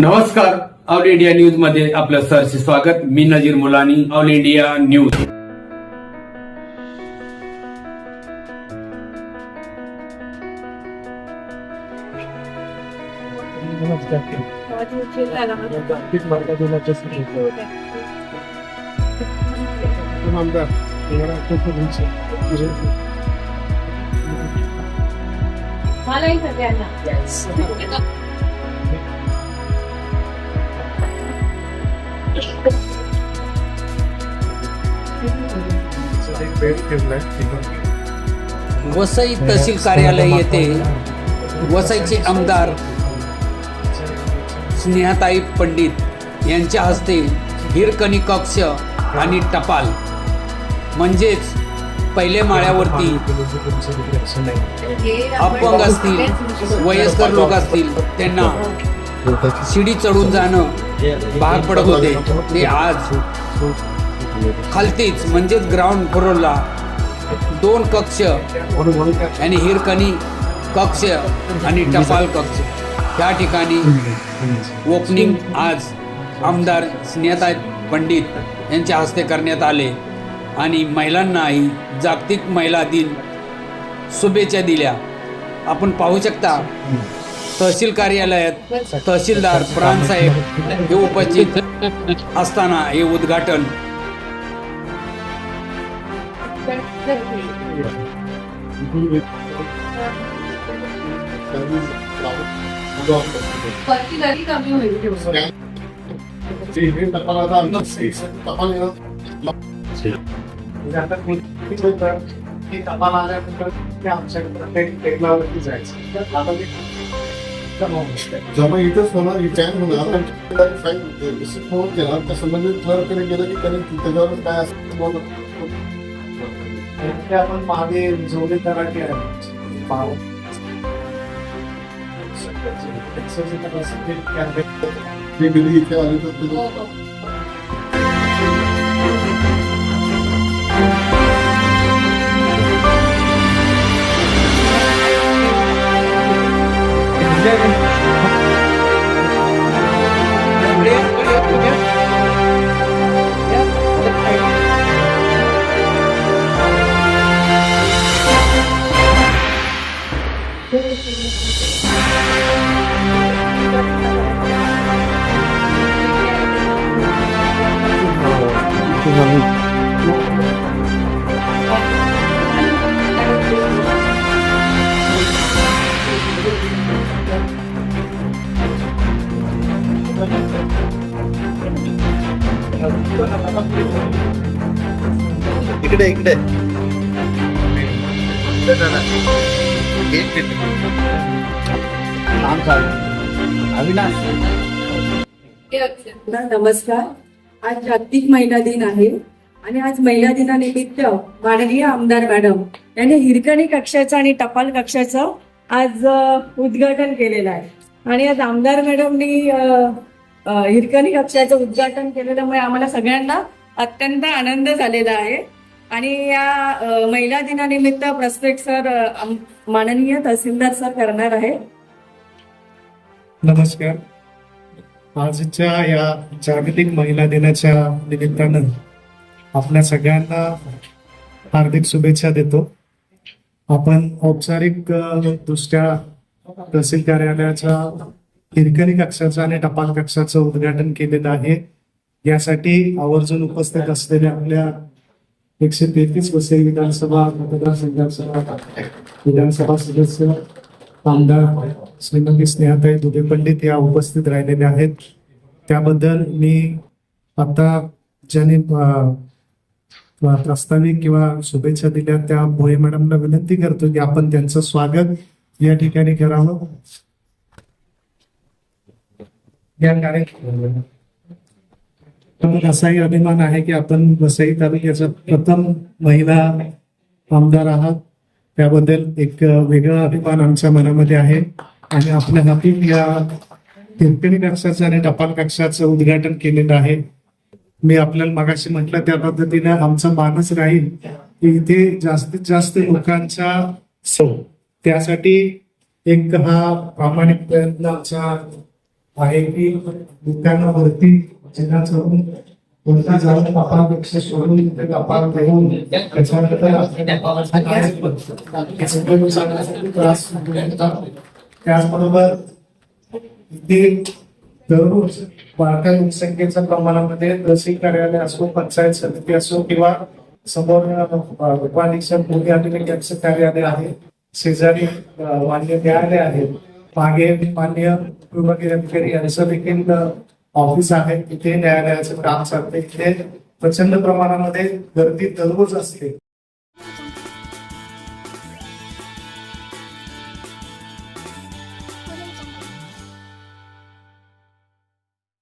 नमस्कार all India news मध्ये आपलं सरचे स्वागत. मी Nazir Mulani all India news. मलाही सगळ्यांना. वसई तहसील कार्यालय येथे वसईचे आमदार स्नेहाताई पंडित यांच्या हस्ते हिरकणी कक्ष आणि टपाल. म्हणजेच पहिल्या माळ्यावरती अपंग असतील वयस्कर लोक असतील त्यांना शिडी चढून जाणं भाग पडत होते. ते आज खालतीच म्हणजेच ग्राउंड फ्लोरला दोन कक्ष आणि हिरकणी कक्ष आणि टपाल कक्ष. या ठिकाणी ओपनिंग आज आमदार स्नेहताई पंडित यांच्या हस्ते करण्यात आले आणि महिलांनाही जागतिक महिला दिन शुभेच्छा दिल्या. आपण पाहू शकता तहसील कार्यालयात तहसीलदार प्राणसाहेब हे उपस्थित असताना हे उद्घाटन वरती जरी टेक्नॉलॉजी जायचं तेवढं. जमा इथंच होणार टॅन होणार फोन केला त्या संबंधित क्लर्ककडे गेलं की त्यांनी त्याच्यावर काय असं आपण मागे जोडे कराटे आहे ते कधी इथे आले तर lên đi Đừng liếc, có liếc, có liếc Thank you. इकडे इकडे. नमस्कार. आज जागतिक महिला दिन आहे आणि आज महिला दिनानिमित्त माननीय आमदार मॅडम यांनी हिरकणी कक्षाचं आणि टपाल कक्षाचं आज उद्घाटन केलेलं आहे. आणि आज आमदार मॅडमनी हिरकणी कक्षाचं उद्घाटन केलेल्यामुळे आम्हाला सगळ्यांना अत्यंत आनंद झालेला आहे. आणि या महिला दिनानिमित्त प्रस्पेक्ट सर माननीय तहसीलदार सर करणार आहे. नमस्कार. आजच्या या जागतिक महिला दिनाच्या निमित्तानं आपल्या सगळ्यांना हार्दिक शुभेच्छा देतो. आपण औपचारिक दृष्ट्या तहसील कार्यालयाच्या हिरकणी कक्षाचं आणि टपाल कक्षाचं उद्घाटन केलेलं आहे. यासाठी आवर्जून उपस्थित असलेल्या आपल्या एकशे तेहतीस वसई विधानसभा मतदारसंघाचा विधानसभा सदस्य आमदार श्रीमती स्नेहाताई दुबे पंडित या उपस्थित राहिलेल्या आहेत. त्याबद्दल मी आता ज्यांनी अं, प्रास्ताविक किंवा शुभेच्छा दिल्या त्या भोये मॅडमला विनंती करतो की आपण त्यांचं स्वागत या ठिकाणी करावं. या कार्यक्रम तर असाही अभिमान आहे की आपण वसई तालुक्याचा प्रथम महिला आमदार आहात. त्याबद्दल एक वेगळा अभिमान आमच्या मनामध्ये आहे. आणि आपल्या हाती या हिरकणी कक्षाचं आणि टपाल कक्षाचं उद्घाटन केलेलं आहे. मी आपल्याला मगाशी म्हटलं त्या पद्धतीने आमचा मानस राहील की इथे जास्तीत जास्त लोकांचा सो त्यासाठी एक हा प्रामाणिक प्रयत्न आमचा आहे की दुकानं वरती जिल्हा कोणता जाऊन टपालपेक्षा सोडून ते टपाल देऊन त्याच्यानंतर त्रास त्याचबरोबर इथे दररोज वाढत्या लोकसंख्येच्या प्रमाणामध्ये तहसील कार्यालय असो पंचायत समिती असो किंवा समोर अ, उपाधीक्षक पोलीस अधिकाऱ्यांचं कार्यालय आहे शेजारी मान्य न्यायालय आहे. मागे मान्य विभागीय अधिकारी यांचं देखील ऑफिस आहे. तिथे न्यायालयाचं काम चालते इथे प्रचंड प्रमाणामध्ये गर्दी दररोज असते.